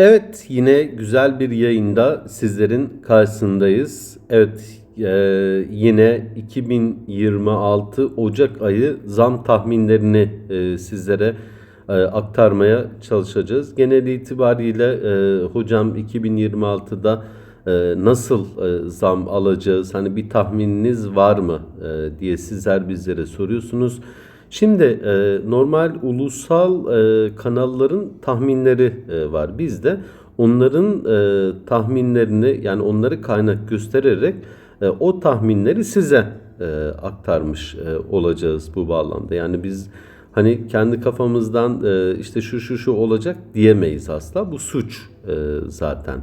Evet, yine güzel bir yayında sizlerin karşısındayız. Evet, e, yine 2026 Ocak ayı zam tahminlerini e, sizlere e, aktarmaya çalışacağız. Genel itibariyle e, hocam 2026'da e, nasıl e, zam alacağız? Hani bir tahmininiz var mı e, diye sizler bizlere soruyorsunuz. Şimdi e, normal ulusal e, kanalların tahminleri e, var bizde. Onların e, tahminlerini yani onları kaynak göstererek e, o tahminleri size e, aktarmış e, olacağız bu bağlamda. Yani biz hani kendi kafamızdan e, işte şu şu şu olacak diyemeyiz asla. Bu suç e, zaten.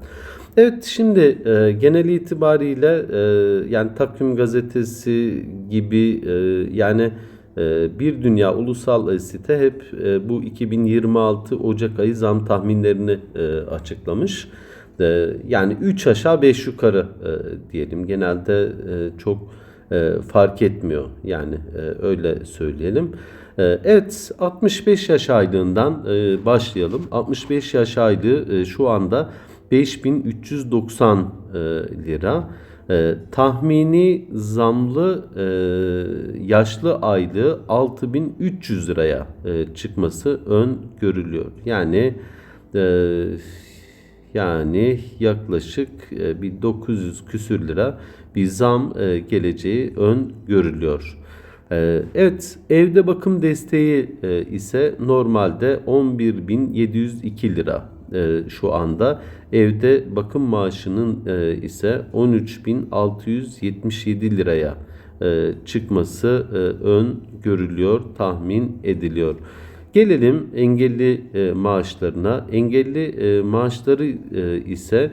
Evet şimdi e, genel itibariyle e, yani Takvim Gazetesi gibi e, yani bir dünya ulusal site hep e, bu 2026 Ocak ayı zam tahminlerini e, açıklamış. E, yani 3 aşağı 5 yukarı e, diyelim. Genelde e, çok e, fark etmiyor. Yani e, öyle söyleyelim. E, evet 65 yaş aylığından e, başlayalım. 65 yaş aylığı e, şu anda 5390 e, lira. E, tahmini zamlı e, yaşlı aylığı 6300 liraya e, çıkması ön görülüyor. Yani e, yani yaklaşık e, bir 900 küsür lira bir zam e, geleceği ön görülüyor. E, Evet, evde bakım desteği e, ise normalde 11.702 lira e, şu anda. Evde bakım maaşının e, ise 13.677 liraya e, çıkması e, ön görülüyor, tahmin ediliyor. Gelelim engelli e, maaşlarına. Engelli e, maaşları e, ise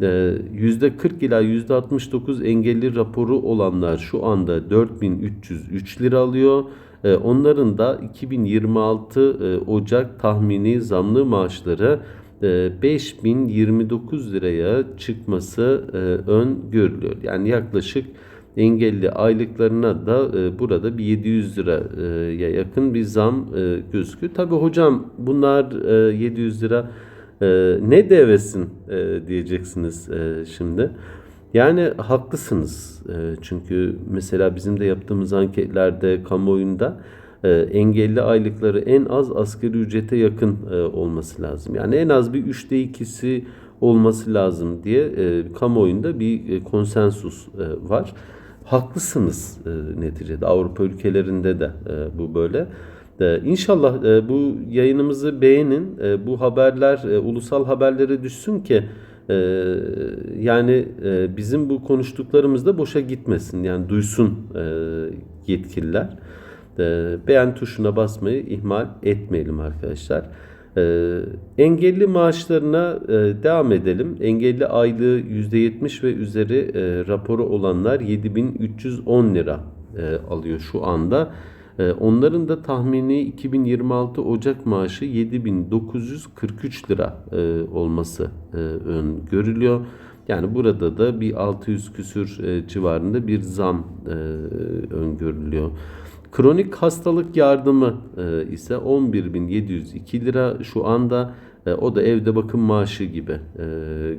e, %40 ila %69 engelli raporu olanlar şu anda 4303 lira alıyor. E, Onların da 2026 e, Ocak tahmini zamlı maaşları e, 5029 liraya çıkması e, ön görülüyor. Yani yaklaşık engelli aylıklarına da e, burada bir 700 liraya yakın bir zam e, gözüküyor. Tabi hocam bunlar e, 700 lira e, ne devesin e, diyeceksiniz e, şimdi. Yani haklısınız. E, çünkü mesela bizim de yaptığımız anketlerde kamuoyunda e, engelli aylıkları en az asgari ücrete yakın e, olması lazım. Yani en az bir üçte ikisi olması lazım diye e, kamuoyunda bir e, konsensus e, var. Haklısınız e, neticede Avrupa ülkelerinde de e, bu böyle. E, İnşallah e, bu yayınımızı beğenin. E, bu haberler e, ulusal haberlere düşsün ki e, yani e, bizim bu konuştuklarımız da boşa gitmesin. Yani duysun e, yetkililer. E, beğen tuşuna basmayı ihmal etmeyelim arkadaşlar. E, engelli maaşlarına e, devam edelim. Engelli aylığı %70 ve üzeri e, raporu olanlar 7310 lira e, alıyor şu anda. Onların da tahmini 2026 Ocak maaşı 7943 lira olması e, ön görülüyor. Yani burada da bir 600 küsür civarında bir zam öngörülüyor. Kronik hastalık yardımı e, ise 11.702 lira şu anda e, o da evde bakım maaşı gibi e,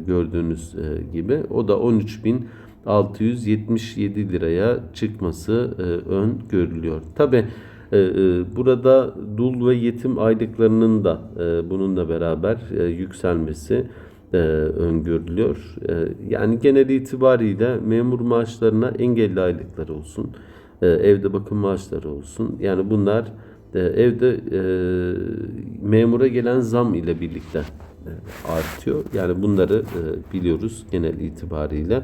gördüğünüz gibi o da 13.677 liraya çıkması ön görülüyor. Tabi burada dul ve yetim aylıklarının da bununla beraber yükselmesi öngörülüyor. Yani genel itibariyle memur maaşlarına engelli aylıkları olsun, e, evde bakım maaşları olsun. Yani bunlar e, evde e, memura gelen zam ile birlikte e, artıyor. Yani bunları biliyoruz genel itibariyle.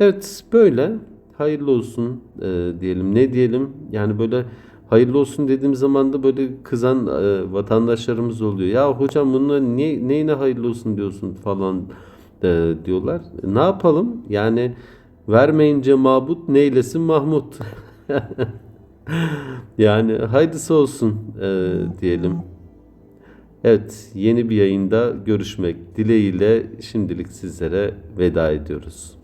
Evet böyle hayırlı olsun diyelim. Ne diyelim? Yani böyle hayırlı olsun dediğim zaman da böyle kızan vatandaşlarımız oluyor. Ya hocam bununla niye, neyine hayırlı olsun diyorsun falan diyorlar. Ne yapalım? Yani vermeyince mabut neylesin Mahmut. yani hayırlısı olsun e, diyelim. Evet yeni bir yayında görüşmek dileğiyle şimdilik sizlere veda ediyoruz.